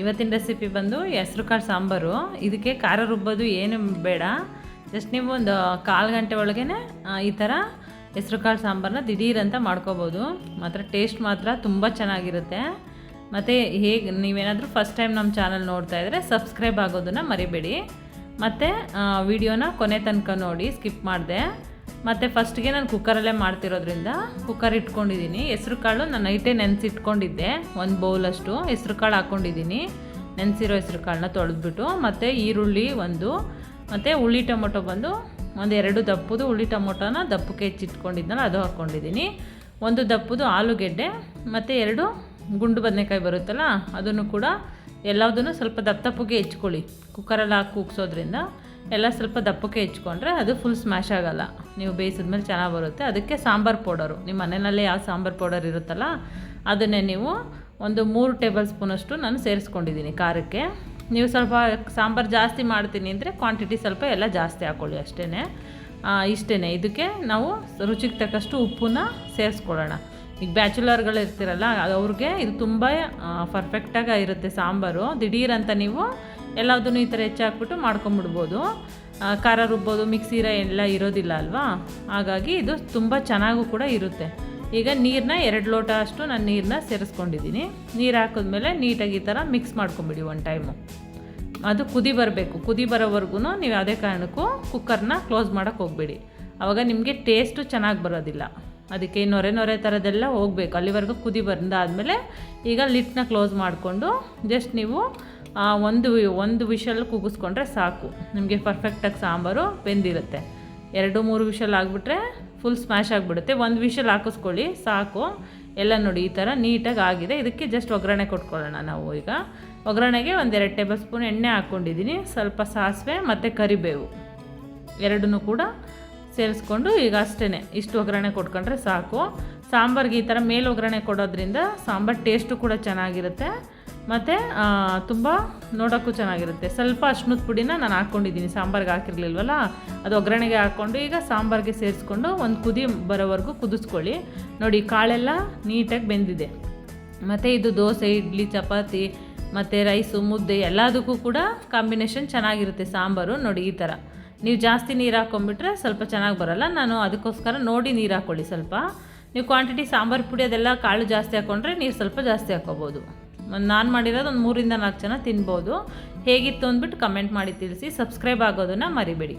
ಇವತ್ತಿನ ರೆಸಿಪಿ ಬಂದು ಹೆಸ್ರು ಕಾಳು ಸಾಂಬಾರು. ಇದಕ್ಕೆ ಖಾರ ರುಬ್ಬೋದು ಏನು ಬೇಡ. ಜಸ್ಟ್ ನೀವು ಒಂದು ಕಾಲು ಗಂಟೆ ಒಳಗೇ ಈ ಥರ ಹೆಸ್ರು ಕಾಳು ಸಾಂಬಾರನ್ನ ದಿಢೀರಂತ ಮಾಡ್ಕೋಬೋದು. ಮಾತ್ರ ಟೇಸ್ಟ್ ಮಾತ್ರ ತುಂಬ ಚೆನ್ನಾಗಿರುತ್ತೆ. ಮತ್ತು ಹೇಗೆ, ನೀವೇನಾದರೂ ಫಸ್ಟ್ ಟೈಮ್ ನಮ್ಮ ಚಾನಲ್ ನೋಡ್ತಾ ಇದ್ದರೆ ಸಬ್ಸ್ಕ್ರೈಬ್ ಆಗೋದನ್ನು ಮರಿಬೇಡಿ. ಮತ್ತು ವಿಡಿಯೋನ ಕೊನೆ ತನಕ ನೋಡಿ ಸ್ಕಿಪ್ ಮಾಡಿದೆ. ಮತ್ತು ಫಸ್ಟ್ಗೆ ನಾನು ಕುಕ್ಕರಲ್ಲೇ ಮಾಡ್ತಿರೋದ್ರಿಂದ ಕುಕ್ಕರ್ ಇಟ್ಕೊಂಡಿದ್ದೀನಿ ಹೆಸ್ರು ಕಾಳು ನಾನು ನೈಟೇ ನೆನೆಸಿಟ್ಕೊಂಡಿದ್ದೆ, ಒಂದು ಬೌಲಷ್ಟು ಹೆಸ್ರು ಕಾಳು ಹಾಕ್ಕೊಂಡಿದ್ದೀನಿ ನೆನೆಸಿರೋ ಹೆಸ್ರು ಕಾಳನ್ನ ತೊಳೆದ್ಬಿಟ್ಟು, ಮತ್ತು ಈರುಳ್ಳಿ ಒಂದು, ಮತ್ತು ಹುಳಿ ಟೊಮೊಟೊ ಬಂದು ಒಂದು ಎರಡು ದಪ್ಪದು ಹುಳಿ ಟೊಮೊಟೊನ ದಪ್ಪಕ್ಕೆ ಹೆಚ್ಚಿಟ್ಕೊಂಡಿದ್ನಲ್ಲ, ಅದು ಹಾಕ್ಕೊಂಡಿದ್ದೀನಿ ಒಂದು ದಪ್ಪದು ಆಲೂಗೆಡ್ಡೆ, ಮತ್ತು ಎರಡು ಗುಂಡು ಬದನೆಕಾಯಿ ಬರುತ್ತಲ್ಲ, ಅದನ್ನು ಕೂಡ ಎಲ್ಲದನ್ನು ಸ್ವಲ್ಪ ದಪ್ಪ ದಪ್ಪಗೆ ಹೆಚ್ಕೊಳ್ಳಿ. ಕುಕ್ಕರಲ್ಲಿ ಹಾಕಿ ಕೂಗ್ಸೋದ್ರಿಂದ ಎಲ್ಲ ಸ್ವಲ್ಪ ದಪ್ಪಕ್ಕೆ ಹೆಚ್ಕೊಂಡ್ರೆ ಅದು ಫುಲ್ ಸ್ಮ್ಯಾಶ್ ಆಗೋಲ್ಲ. ನೀವು ಬೇಯಿಸಿದ್ಮೇಲೆ ಚೆನ್ನಾಗಿ ಬರುತ್ತೆ. ಅದಕ್ಕೆ ಸಾಂಬಾರು ಪೌಡರು. ನಿಮ್ಮ ಮನೆಯಲ್ಲೇ ಯಾವ ಸಾಂಬಾರು ಪೌಡರ್ ಇರುತ್ತಲ್ಲ, ಅದನ್ನೇ ನೀವು ಒಂದು ಮೂರು ಟೇಬಲ್ ಸ್ಪೂನಷ್ಟು ನಾನು ಸೇರಿಸ್ಕೊಂಡಿದ್ದೀನಿ ಖಾರಕ್ಕೆ. ನೀವು ಸ್ವಲ್ಪ ಸಾಂಬಾರು ಜಾಸ್ತಿ ಮಾಡ್ತೀನಿ ಅಂದರೆ ಕ್ವಾಂಟಿಟಿ ಸ್ವಲ್ಪ ಎಲ್ಲ ಜಾಸ್ತಿ ಹಾಕ್ಕೊಳ್ಳಿ ಅಷ್ಟೇ ಇಷ್ಟೇ ಇದಕ್ಕೆ ನಾವು ರುಚಿಗೆ ತಕ್ಕಷ್ಟು ಉಪ್ಪನ್ನ ಸೇರಿಸ್ಕೊಳ್ಳೋಣ. ಈಗ ಬ್ಯಾಚುಲರ್ಗಳು ಇರ್ತಿರಲ್ಲ ಅವ್ರಿಗೆ ಇದು ತುಂಬ ಪರ್ಫೆಕ್ಟಾಗಿ ಇರುತ್ತೆ ಸಾಂಬಾರು. ದಿಢೀರಂತ ನೀವು ಎಲ್ಲದನ್ನು ಈ ಥರ ಹೆಚ್ಚಾಕ್ಬಿಟ್ಟು ಮಾಡ್ಕೊಂಬಿಡ್ಬೋದು. ಖಾರ ರುಬ್ಬೋದು ಮಿಕ್ಸಿರ ಎಲ್ಲ ಇರೋದಿಲ್ಲ ಅಲ್ವಾ? ಹಾಗಾಗಿ ಇದು ತುಂಬ ಚೆನ್ನಾಗೂ ಕೂಡ ಇರುತ್ತೆ. ಈಗ ನೀರನ್ನ ಎರಡು ಲೋಟ ಅಷ್ಟು ನಾನು ನೀರನ್ನ ಸೇರಿಸ್ಕೊಂಡಿದ್ದೀನಿ. ನೀರು ಹಾಕಿದ್ಮೇಲೆ ನೀಟಾಗಿ ಈ ಥರ ಮಿಕ್ಸ್ ಮಾಡ್ಕೊಂಬಿಡಿ ಒನ್ ಟೈಮು ಅದು ಕುದಿ ಬರಬೇಕು. ಕುದಿ ಬರೋವರೆಗೂ ನೀವು ಯಾವುದೇ ಕಾರಣಕ್ಕೂ ಕುಕ್ಕರ್ನ ಕ್ಲೋಸ್ ಮಾಡೋಕ್ಕೆ ಹೋಗಬೇಡಿ. ಆವಾಗ ನಿಮಗೆ ಟೇಸ್ಟು ಚೆನ್ನಾಗಿ ಬರೋದಿಲ್ಲ. ಅದಕ್ಕೆ ನೊರೆ ನೊರೆ ಥರದ್ದೆಲ್ಲ ಹೋಗಬೇಕು. ಅಲ್ಲಿವರೆಗೂ ಕುದಿ ಬಂದಾದಮೇಲೆ ಈಗ ಲಿಟ್ನ ಕ್ಲೋಸ್ ಮಾಡಿಕೊಂಡು ಜಸ್ಟ್ ನೀವು ಒಂದು ಒಂದು ವಿಷಲ್ ಕೂಗಿಸ್ಕೊಂಡ್ರೆ ಸಾಕು. ನಿಮಗೆ ಪರ್ಫೆಕ್ಟಾಗಿ ಸಾಂಬಾರು ಬೆಂದಿರುತ್ತೆ. ಎರಡು, ಮೂರು ವಿಷಲ್ ಆಗಿಬಿಟ್ರೆ ಫುಲ್ ಸ್ಮ್ಯಾಶ್ ಆಗಿಬಿಡುತ್ತೆ. ಒಂದು ವಿಷಲ್ ಹಾಕಿಸ್ಕೊಳ್ಳಿ, ಸಾಕು. ಎಲ್ಲ ನೋಡಿ, ಈ ಥರ ನೀಟಾಗಿ ಆಗಿದೆ. ಇದಕ್ಕೆ ಜಸ್ಟ್ ಒಗ್ಗರಣೆ ಕೊಟ್ಕೊಳ್ಳೋಣ ನಾವು ಈಗ. ಒಗ್ಗರಣೆಗೆ ಒಂದೆರಡು ಟೇಬಲ್ ಸ್ಪೂನ್ ಎಣ್ಣೆ ಹಾಕ್ಕೊಂಡಿದ್ದೀನಿ ಸ್ವಲ್ಪ ಸಾಸಿವೆ ಮತ್ತು ಕರಿಬೇವು. ಎರಡೂ ಕೂಡ ಸೇರಿಸ್ಕೊಂಡು ಈಗ ಅಷ್ಟೇ ಇಷ್ಟು ಒಗ್ಗರಣೆ ಕೊಟ್ಕೊಂಡ್ರೆ ಸಾಕು. ಸಾಂಬಾರ್ಗೆ ಈ ಥರ ಮೇಲೆ ಒಗ್ಗರಣೆ ಕೊಡೋದ್ರಿಂದ ಸಾಂಬಾರು ಟೇಸ್ಟು ಕೂಡ ಚೆನ್ನಾಗಿರುತ್ತೆ. ಮತ್ತು ತುಂಬ ನೋಡೋಕ್ಕೂ ಚೆನ್ನಾಗಿರುತ್ತೆ. ಸ್ವಲ್ಪ ಅಶ್ನದ ಪುಡಿನ ನಾನು ಹಾಕ್ಕೊಂಡಿದ್ದೀನಿ. ಸಾಂಬಾರ್ಗೆ ಹಾಕಿರ್ಲಿಲ್ವಲ್ಲ, ಅದು ಒಗ್ಗರಣೆಗೆ ಹಾಕ್ಕೊಂಡು ಈಗ ಸಾಂಬಾರಿಗೆ ಸೇರಿಸ್ಕೊಂಡು ಒಂದು ಕುದಿ ಬರೋವರೆಗೂ ಕುದಿಸ್ಕೊಳ್ಳಿ. ನೋಡಿ, ಕಾಳೆಲ್ಲ ನೀಟಾಗಿ ಬೆಂದಿದೆ. ಮತ್ತು ಇದು ದೋಸೆ, ಇಡ್ಲಿ, ಚಪಾತಿ, ಮತ್ತು ರೈಸು, ಮುದ್ದೆ ಎಲ್ಲದಕ್ಕೂ ಕೂಡ ಕಾಂಬಿನೇಷನ್ ಚೆನ್ನಾಗಿರುತ್ತೆ ಸಾಂಬಾರು. ನೋಡಿ, ಈ ಥರ. ನೀವು ಜಾಸ್ತಿ ನೀರು ಹಾಕ್ಕೊಂಬಿಟ್ರೆ ಸ್ವಲ್ಪ ಚೆನ್ನಾಗಿ ಬರೋಲ್ಲ. ನಾನು ಅದಕ್ಕೋಸ್ಕರ ನೋಡಿ ನೀರು ಹಾಕ್ಕೊಳ್ಳಿ ಸ್ವಲ್ಪ. ನೀವು ಕ್ವಾಂಟಿಟಿ ಸಾಂಬಾರು ಪುಡಿ ಅದೆಲ್ಲ ಕಾಳು ಜಾಸ್ತಿ ಹಾಕ್ಕೊಂಡ್ರೆ ನೀರು ಸ್ವಲ್ಪ ಜಾಸ್ತಿ ಹಾಕ್ಕೋಬೋದು ನಾನು ಮಾಡಿರೋದು ಒಂದು ಮೂರಿಂದ ನಾಲ್ಕು ಜನ ತಿನ್ಬೋದು. ಹೇಗಿತ್ತು ಅಂದ್ಬಿಟ್ಟು ಕಮೆಂಟ್ ಮಾಡಿ ತಿಳಿಸಿ. ಸಬ್ಸ್ಕ್ರೈಬ್ ಆಗೋದನ್ನು ಮರಿಬೇಡಿ.